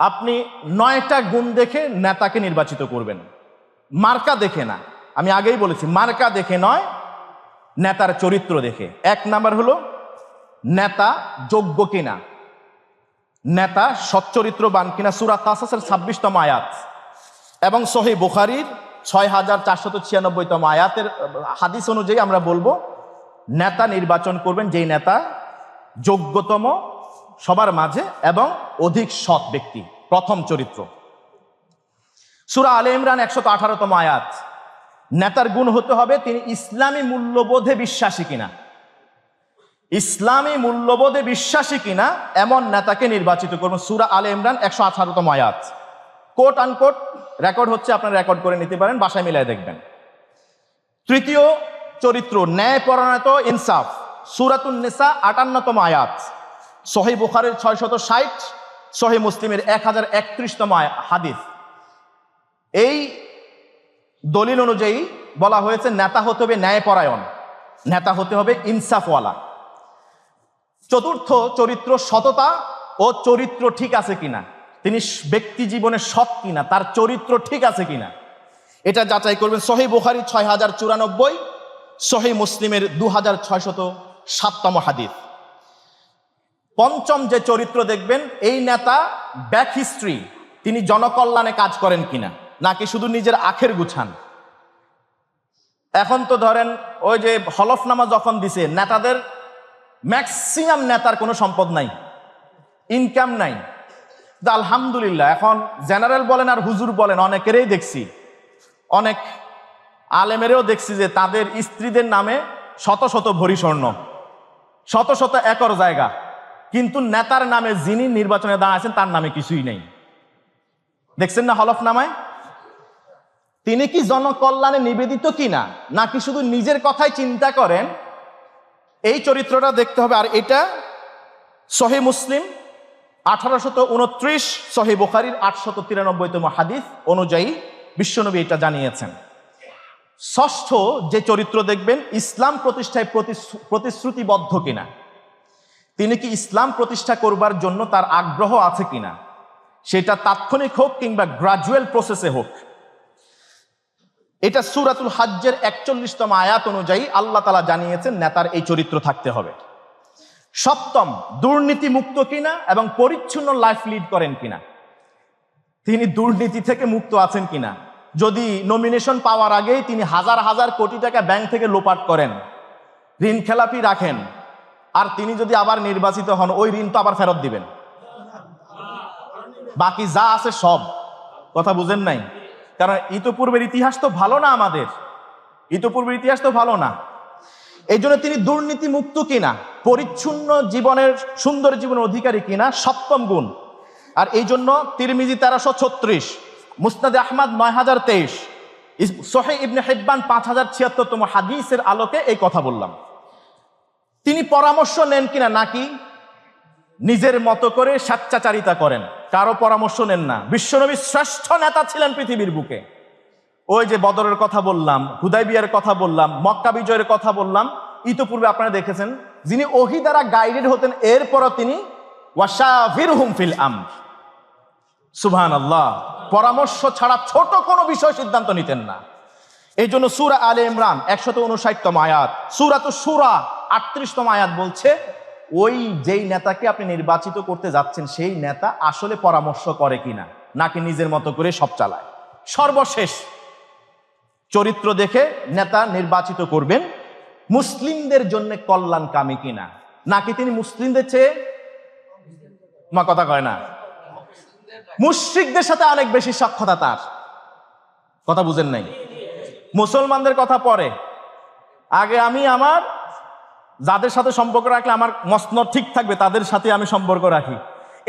আপনি নয়টা গুণ দেখে নেতাকে নির্বাচিত করবেন। মার্কা দেখে না। আমি আগেই বলেছি, মার্কা দেখে নয়, নেতার চরিত্র দেখে। এক নাম্বার হলো, নেতা যোগ্য কিনা? নেতা সচ্চরিত্রবান কিনা? সুরা কাসাসের ছাব্বিশতম আয়াত এবং সহি বুখারির ছয় হাজার চারশত ছিয়ানব্বইতম আয়াতের হাদিস অনুযায়ী আমরা বলব, নেতা নির্বাচন করবেন যেই নেতা যোগ্যতম সবার মাঝে এবং অধিক সৎ ব্যক্তি। প্রথম চরিত্র। সুরা আলে ইমরান একশত আঠারোতম আয়াত। নেতার গুণ হতে হবে তিনি ইসলামী মূল্যবোধে বিশ্বাসী কিনা। ইসলামী মূল্যবোধে বিশ্বাসী কিনা এমন নেতাকে নির্বাচিত করবেন সুরা আলে ইমরান একশো আঠারোতম আয়াত। কোট আনকোট রেকর্ড হচ্ছে, আপনারা রেকর্ড করে নিতে পারেন, বাসায় মিলাই দেখবেন। তৃতীয় চরিত্র ন্যায় পরায়ণত ইনসাফ। সুরাতুন নিসা আটান্নতম আয়াত। সহি বুখারের ছয় শত ষাট, সহি মুসলিমের এক হাজার একত্রিশতম হাদিস। এই দলিল অনুযায়ী বলা হয়েছে, নেতা হতে হবে ন্যায়পরায়ণ, নেতা হতে হবে ইনসাফওয়ালা। চতুর্থ চরিত্র সততা ও চরিত্র ঠিক আছে কিনা? তিনি ব্যক্তি জীবনে সৎ কিনা? তার চরিত্র ঠিক আছে কিনা? এটা যাচাই করবেন সহি বুখারি ছয় হাজার চুরানব্বই, সহি মুসলিমের দু হাজার ছয়শত সাততম হাদিস। পঞ্চম যে চরিত্র দেখবেন, এই নেতা ব্যাক হিস্ট্রি, তিনি জনকল্যাণে কাজ করেন কিনা, নাকি শুধু নিজের আখের গুছান। এখন তো ধরেন, ওই যে হলফনামা যখন দিছে, নেতাদের ম্যাক্সিমাম নেতার কোনো সম্পদ নাই, ইনকাম নাই। আলহামদুলিল্লাহ, এখন জেনারেল বলেন আর হুজুর বলেন, অনেকেরই দেখছি, অনেক আলেমেরও দেখছি যে তাদের স্ত্রীদের নামে শত শত ভরি স্বর্ণ, শত শত একর জায়গা। কিন্তু নেতার নামে যিনি নির্বাচনে দাঁড়াচ্ছেন তার নামে কিছুই নেই। দেখছেন না হলফনামায় তিনি কি জনকল্যাণে নিবেদিত কিনা, নাকি শুধু নিজের কথাই চিন্তা করেন? এই চরিত্রটা দেখতে হবে। আর এটা সহি মুসলিম, আঠারোশত উনত্রিশ, সহি বুখারির আটশত তিরানব্বইতম হাদিস অনুযায়ী বিশ্বনবী এটা জানিয়েছেন। ষষ্ঠ যে চরিত্র দেখবেন, ইসলাম প্রতিষ্ঠায় প্রতিশ্রু- প্রতিশ্রুতিবদ্ধ কিনা। তিনি কি ইসলাম প্রতিষ্ঠা করবার জন্য তার আগ্রহ আছে কিনা? সেটা তাৎক্ষণিক হোক কিংবা গ্রাজুয়াল প্রসেসে হোক। এটা সুরাতুল হাজ্জের একচল্লিশতম আয়াত অনুযায়ী আল্লাহ তালা জানিয়েছেন, নেতার এই চরিত্র থাকতে হবে। সপ্তম দুর্নীতি মুক্ত কিনা এবং পরিচ্ছন্ন লাইফ লিড করেন কিনা? তিনি দুর্নীতি থেকে মুক্ত আছেন কিনা? যদি নমিনেশন পাওয়ার আগেই তিনি হাজার হাজার কোটি টাকা ব্যাংক থেকে লোপাট করেন, ঋণ খেলাপি রাখেন আর তিনি যদি আবার নির্বাচিত হন, ওই ঋণ তো আবার ফেরত দিবেন। বাকি যা আছে সব। কথা বুঝেন নাই? কারণ ইতোপূর্বের ইতিহাস তো ভালো না আমাদের। ইতোপূর্বের ইতিহাস তো ভালো না। এই জন্য তিনি দুর্নীতি মুক্ত কিনা, পরিচ্ছন্ন জীবনের, সুন্দর জীবনের অধিকারী কিনা, সপ্তম গুণ। আর এই জন্য তিরমিজি তেরোশো ছত্রিশ মুস্তাদ আহমদ নয় হাজার তেইশ সোহে ইবনে হেব্বান পাঁচ হাজার ছিয়াত্তরতম হাদিসের আলোকে এই কথা বললাম। তিনি পরামর্শ নেন কিনা নাকি? নিজের মতো করে স্বেচ্ছাচারিতা করেন। কারও পরামর্শ নেন না। বিশ্বনবী শ্রেষ্ঠ নেতা ছিলেন পৃথিবীর বুকে। ওই যে বদরের কথা বললাম, হুদাইবিয়ার কথা বললাম, মক্কা বিজয়ের কথা বললাম, ইতোপূর্বে আপনারা দেখেছেন, যিনি ওহি দ্বারা গাইডেড হতেন, এরপরও তিনি ওয়াশাফির হুমফিল আম সুবহান আল্লাহ পরামর্শ ছাড়া ছোট কোনো বিষয় সিদ্ধান্ত নিতেন না। এই জন্য সুরা আলে ইমরান, একশত উনষাটতম আয়াত সুরা তো সুরা। আটত্রিশতম আয়াত বলছে, ওই যেই নেতাকে আপনি নির্বাচিত করতে যাচ্ছেন, সেই নেতা আসলে পরামর্শ করে কিনা, নাকি নিজের মতো করে সব চালায়? সর্বশেষ চরিত্র দেখে নেতা নির্বাচিত করবেন, মুসলিমদের জন্য কল্যাণ কল্যাণকামী কিনা? নাকি তিনি মুসলিমদের চেয়ে, মা কথা কয় না, মুশ্রিকদের সাথে অনেক বেশি সক্ষতা তার। কথা বুঝেন নাই? মুসলমানদের কথা পরে আগে আমি আমার যাদের সাথে সম্পর্ক রাখলে আমার মসনদ ঠিক থাকবে, তাদের সাথে আমি সম্পর্ক রাখি।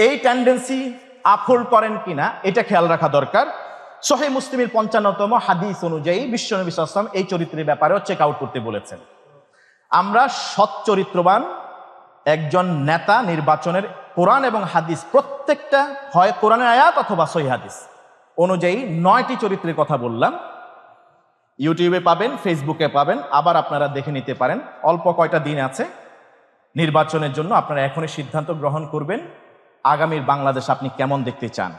এই টেন্ডেন্সি আফোল্ড করেন কিনা, এটা খেয়াল রাখা দরকার। সহি মুসলিমের পঞ্চান্নতম হাদিস অনুযায়ী বিশ্বনবী সাল্লাম এই চরিত্রের ব্যাপারেও চেক আউট করতে বলেছেন। আমরা সৎ চরিত্রবান, একজন নেতা নির্বাচনের কোরআন এবং হাদিস প্রত্যেকটা হয় কোরআনের আয়াত অথবা সহি হাদিস। অনুযায়ী নয়টি চরিত্রের কথা বললাম। ইউটিউবে পাবেন ফেসবুকে পাবেন, আবার আপনারা দেখে নিতে পারেন। অল্প কয়টা দিন আছে নির্বাচনের জন্য, আপনারা এখনই সিদ্ধান্ত গ্রহণ করবেন, আগামীর বাংলাদেশ আপনি কেমন দেখতে চান।